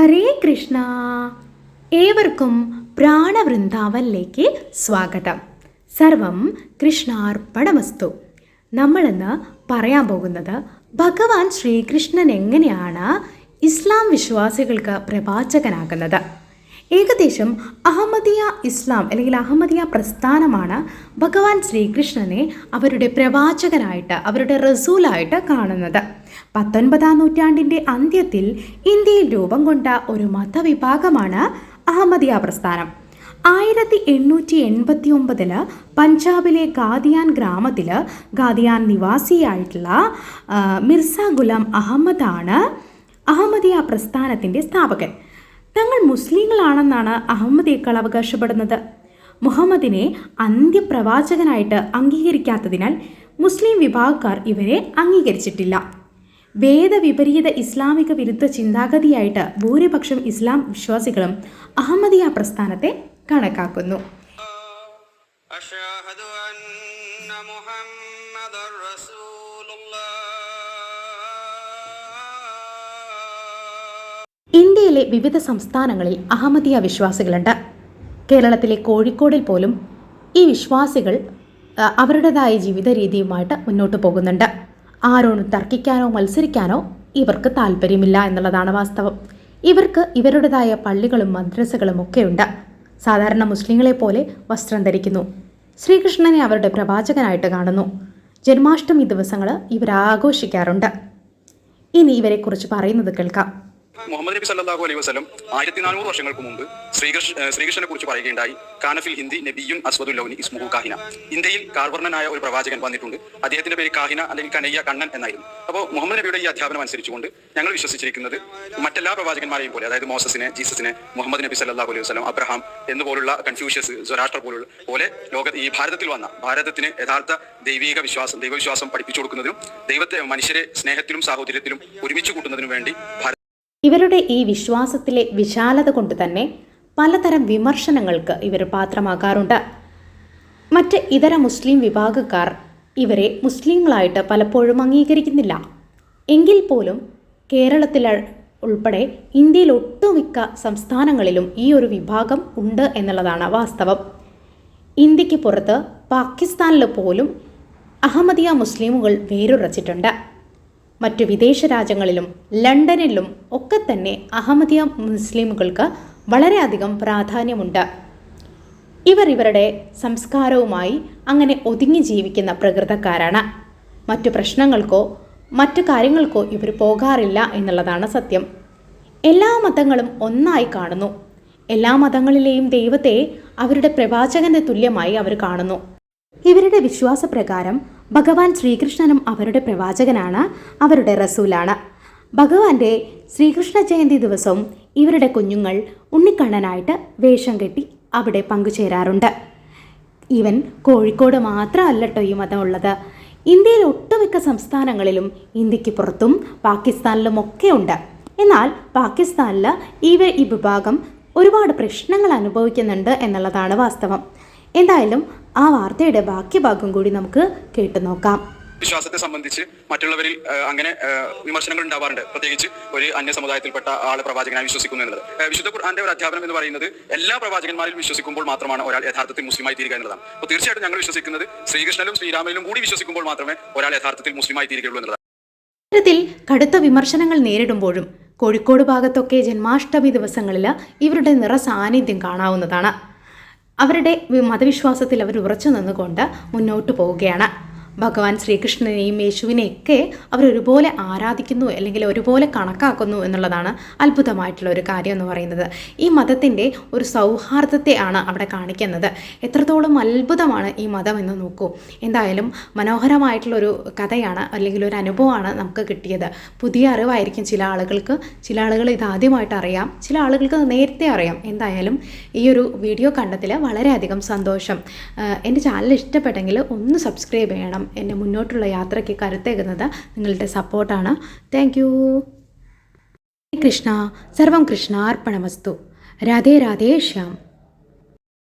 ഹരേ കൃഷ്ണ. ഏവർക്കും പ്രാണവൃന്ദാവനിലേക്ക് സ്വാഗതം. സർവം കൃഷ്ണാർപ്പണമസ്തു. നമ്മളിന്ന് പറയാൻ പോകുന്നത് ഭഗവാൻ ശ്രീകൃഷ്ണൻ എങ്ങനെയാണ് ഇസ്ലാം വിശ്വാസികൾക്ക് പ്രവാചകനാകുന്നത്? ഏകദേശം അഹമ്മദിയ ഇസ്ലാം അല്ലെങ്കിൽ അഹമ്മദിയ പ്രസ്ഥാനമാണ് ഭഗവാൻ ശ്രീകൃഷ്ണനെ അവരുടെ പ്രവാചകനായിട്ട് അവരുടെ റസൂലായിട്ട് കാണുന്നത്. പത്തൊൻപതാം നൂറ്റാണ്ടിന്റെ അന്ത്യത്തിൽ ഇന്ത്യയിൽ രൂപം കൊണ്ട ഒരു മതവിഭാഗമാണ് അഹമ്മദിയ പ്രസ്ഥാനം. ആയിരത്തി എണ്ണൂറ്റി എൺപത്തി ഒമ്പതിൽ പഞ്ചാബിലെ ഗാദിയാൻ ഗ്രാമത്തിൽ ഗാദിയാൻ നിവാസിയായിട്ടുള്ള മിർസ ഗുലാം അഹമ്മദാണ് അഹമ്മദിയ പ്രസ്ഥാനത്തിന്റെ സ്ഥാപകൻ. തങ്ങൾ മുസ്ലിങ്ങളാണെന്നാണ് അഹമ്മദേക്കൾ അവകാശപ്പെടുന്നത്. മുഹമ്മദിനെ അന്ത്യപ്രവാചകനായിട്ട് അംഗീകരിക്കാത്തതിനാൽ മുസ്ലിം വിഭാഗക്കാർ ഇവരെ അംഗീകരിച്ചിട്ടില്ല. വേദവിപരീത ഇസ്ലാമിക വിരുദ്ധ ചിന്താഗതിയായിട്ട് ഭൂരിപക്ഷം ഇസ്ലാം വിശ്വാസികളും അഹമ്മദിയ പ്രസ്ഥാനത്തെ കണക്കാക്കുന്നു. അഷ്ഹദു അന്ന മുഹമ്മദർ റസൂലുള്ളാഹ്. ഇന്ത്യയിലെ വിവിധ സംസ്ഥാനങ്ങളിൽ അഹമ്മദിയ വിശ്വാസികളുണ്ട്. കേരളത്തിലെ കോഴിക്കോടിൽ പോലും ഈ വിശ്വാസികൾ അവരുടേതായ ജീവിത രീതിയുമായിട്ട് മുന്നോട്ട് പോകുന്നുണ്ട്. ആരോടും തർക്കിക്കാനോ മത്സരിക്കാനോ ഇവർക്ക് താല്പര്യമില്ല എന്നുള്ളതാണ് വാസ്തവം. ഇവർക്ക് ഇവരുടേതായ പള്ളികളും മദ്രസകളും ഒക്കെയുണ്ട്. സാധാരണ മുസ്ലിങ്ങളെ പോലെ വസ്ത്രം ധരിക്കുന്നു. ശ്രീകൃഷ്ണനെ അവരുടെ പ്രവാചകനായിട്ട് കാണുന്നു. ജന്മാഷ്ടമി ദിവസങ്ങൾ ഇവർ ആഘോഷിക്കാറുണ്ട് ഇനി ഇവരെക്കുറിച്ച് പറയുന്നത് കേൾക്കാം. മുഹമ്മദ് നബി സല്ലാഹു അലൈഹി വസ്ലം ആയിരത്തി നാനൂറ് വർഷങ്ങൾക്ക് മുമ്പ് ശ്രീകൃഷ്ണ ശ്രീകൃഷ്ണനെ കുറിച്ച് പറയുകയുണ്ടായി. കാനഫിൽ ഹിന്ദി നബിയുൻ അസ്വദുൽ ലൗനി ഇസ്മുഹു കാഹിന. ഇന്ത്യയിൽ കാർവർണനായ ഒരു പ്രവാചകൻ വന്നിട്ടുണ്ട്. അദ്ദേഹത്തിന്റെ പേര് കാഹിന അല്ലെങ്കിൽ കനയ്യ കണ്ണൻ എന്നായിരുന്നു. അപ്പോൾ മുഹമ്മദ് നബിയുടെ ഈ അധ്യാപനം അനുസരിച്ചുകൊണ്ട് ഞങ്ങൾ വിശ്വസിച്ചിരിക്കുന്നത് മറ്റെല്ലാ പ്രവാചകന്മാരെയും പോലെ അതായത് മോസസിനെ ജീസസിനെ മുഹമ്മദ് നബി സല്ലല്ലാഹു അലൈഹി വസ്ലം അബ്രഹാം എന്നുപോലുള്ള കൺഫ്യൂഷ്യസ് സ്വരാഷ്ട്ര പോലുള്ള പോലെ ലോക ഈ ഭാരതത്തിൽ വന്ന ഭാരതത്തിന് യഥാർത്ഥ ദൈവിക വിശ്വാസം ദൈവവിശ്വാസം പഠിപ്പിച്ചു കൊടുക്കുന്നതിനും ദൈവത്തെ മനുഷ്യരെ സ്നേഹത്തിലും സാഹോദര്യത്തിലും ഒരുമിച്ച് കൂട്ടുന്നതിനും വേണ്ടി ഇവരുടെ ഈ വിശ്വാസത്തിലെ വിശാലത കൊണ്ട് തന്നെ പലതരം വിമർശനങ്ങൾക്ക് ഇവർ പാത്രമാകാറുണ്ട്. മറ്റ് ഇതര മുസ്ലിം വിഭാഗക്കാർ ഇവരെ മുസ്ലിങ്ങളായിട്ട് പലപ്പോഴും അംഗീകരിക്കുന്നില്ല. എങ്കിൽ പോലും കേരളത്തിൽ ഉൾപ്പെടെ ഇന്ത്യയിൽ ഒട്ടുമിക്ക സംസ്ഥാനങ്ങളിലും ഈ ഒരു വിഭാഗം ഉണ്ട് എന്നുള്ളതാണ് വാസ്തവം. ഇന്ത്യയ്ക്ക് പുറത്ത് പാകിസ്ഥാനിൽ പോലും അഹമ്മദിയ മുസ്ലിമുകൾ വേരുറച്ചിട്ടുണ്ട്. മറ്റു വിദേശ രാജ്യങ്ങളിലും ലണ്ടനിലും ഒക്കെ തന്നെ അഹമ്മദിയ മുസ്ലിമുകൾക്ക് വളരെയധികം പ്രാധാന്യമുണ്ട്. ഇവർ ഇവരുടെ സംസ്കാരവുമായി അങ്ങനെ ഒതുങ്ങി ജീവിക്കുന്ന പ്രകൃതക്കാരാണ്. മറ്റു പ്രശ്നങ്ങൾക്കോ മറ്റു കാര്യങ്ങൾക്കോ ഇവർ പോകാറില്ല എന്നുള്ളതാണ് സത്യം. എല്ലാ മതങ്ങളും ഒന്നായി കാണുന്നു. എല്ലാ മതങ്ങളിലെയും ദൈവത്തെ അവരുടെ പ്രവാചകന്റെ തുല്യമായി അവർ കാണുന്നു. ഇവരുടെ വിശ്വാസപ്രകാരം ഭഗവാൻ ശ്രീകൃഷ്ണനും അവരുടെ പ്രവാചകനാണ് അവരുടെ റസൂലാണ്. ഭഗവാന്റെ ശ്രീകൃഷ്ണ ജയന്തി ദിവസവും ഇവരുടെ കുഞ്ഞുങ്ങൾ ഉണ്ണിക്കണ്ണനായിട്ട് വേഷം കെട്ടി അവിടെ പങ്കുചേരാറുണ്ട്. ഇവൻ കോഴിക്കോട് മാത്രമല്ലട്ടോ ഈ മതം ഉള്ളത്. ഇന്ത്യയിൽ ഒട്ടുമിക്ക സംസ്ഥാനങ്ങളിലും ഇന്ത്യയ്ക്ക് പുറത്തും പാകിസ്ഥാനിലും ഒക്കെ ഉണ്ട്. എന്നാൽ പാകിസ്ഥാനിൽ ഇവ ഈ വിഭാഗം ഒരുപാട് പ്രശ്നങ്ങൾ അനുഭവിക്കുന്നുണ്ട് എന്നുള്ളതാണ് വാസ്തവം. എന്തായാലും ആ വാർത്തയുടെ ബാക്കി ഭാഗം കൂടി നമുക്ക് കേട്ടു നോക്കാം. വിശ്വാസത്തെ സംബന്ധിച്ച് മറ്റുള്ളവരിൽ അങ്ങനെ വിമർശനങ്ങൾ ഉണ്ടാവാറുണ്ട്. പ്രത്യേകിച്ച് ഒരു അന്യ സമുദായത്തിൽപ്പെട്ട ആളെ പ്രവാചകനായി വിശ്വസിക്കുന്നു എന്നത് വിശുദ്ധ ഖുർആന്റെ ഒരു അധ്യാപനം എന്ന് പറയുന്നത് എല്ലാ പ്രവാചകന്മാരിൽ വിശ്വസിക്കുമ്പോൾ മാത്രമാണ് ഒരാൾ യഥാർത്ഥത്തിൽ മുസ്ലിമായി തീരുക എന്നുള്ളതാണ്. അപ്പോൾ തീർച്ചയായിട്ടും ഞങ്ങൾ വിശ്വസിക്കുന്നത് ശ്രീകൃഷ്ണനും ശ്രീരാമനിലും കൂടി വിശ്വസിക്കുമ്പോൾ മാത്രമേ ഒരാൾ യഥാർത്ഥത്തിൽ മുസ്ലിമായി തീരുകയുള്ളൂ എന്നുള്ളതാണ്. ഇത്തരത്തിൽ കടുത്ത വിമർശനങ്ങൾ നേരിടുമ്പോഴും കോഴിക്കോട് ഭാഗത്തൊക്കെ ജന്മാഷ്ടമി ദിവസങ്ങളിൽ ഇവരുടെ നിറ സാന്നിധ്യം കാണാവുന്നതാണ്. അവരുടെ മതവിശ്വാസത്തിൽ അവർ ഉറച്ചു നിന്നുകൊണ്ട് മുന്നോട്ട് പോവുകയാണ്. ഭഗവാൻ ശ്രീകൃഷ്ണനെയും യേശുവിനെയൊക്കെ അവർ ഒരുപോലെ ആരാധിക്കുന്നു അല്ലെങ്കിൽ ഒരുപോലെ കണക്കാക്കുന്നു എന്നുള്ളതാണ് അത്ഭുതമായിട്ടുള്ള ഒരു കാര്യം എന്ന് പറയുന്നത്. ഈ മതത്തിന്റെ ഒരു സൗഹാർദ്ദത്തെ ആണ് അവിടെ കാണിക്കുന്നത്. എത്രത്തോളം അത്ഭുതമാണ് ഈ മതം എന്ന് നോക്കൂ. എന്തായാലും മനോഹരമായിട്ടുള്ളൊരു കഥയാണ് അല്ലെങ്കിൽ ഒരു അനുഭവമാണ് നമുക്ക് കിട്ടിയത്. പുതിയ അറിവായിരിക്കും ചില ആളുകൾക്ക്. ചില ആളുകൾ ഇത് ആദ്യമായിട്ട് അറിയാം. ചില ആളുകൾക്ക് നേരത്തെ അറിയാം. എന്തായാലും ഈ ഒരു വീഡിയോ കണ്ടതിൽ വളരെയധികം സന്തോഷം. എന്റെ ചാനൽ ഇഷ്ടപ്പെട്ടെങ്കിൽ ഒന്ന് സബ്സ്ക്രൈബ് ചെയ്യണം. എന്റെ മുന്നോട്ടുള്ള യാത്രയ്ക്ക് കരുത്തേകുന്നത് നിങ്ങളുടെ സപ്പോർട്ടാണ്. Thank you Krishna. സർവം കൃഷ്ണാർപ്പണമസ്തു. രാധേ രാധേ ശ്യാം.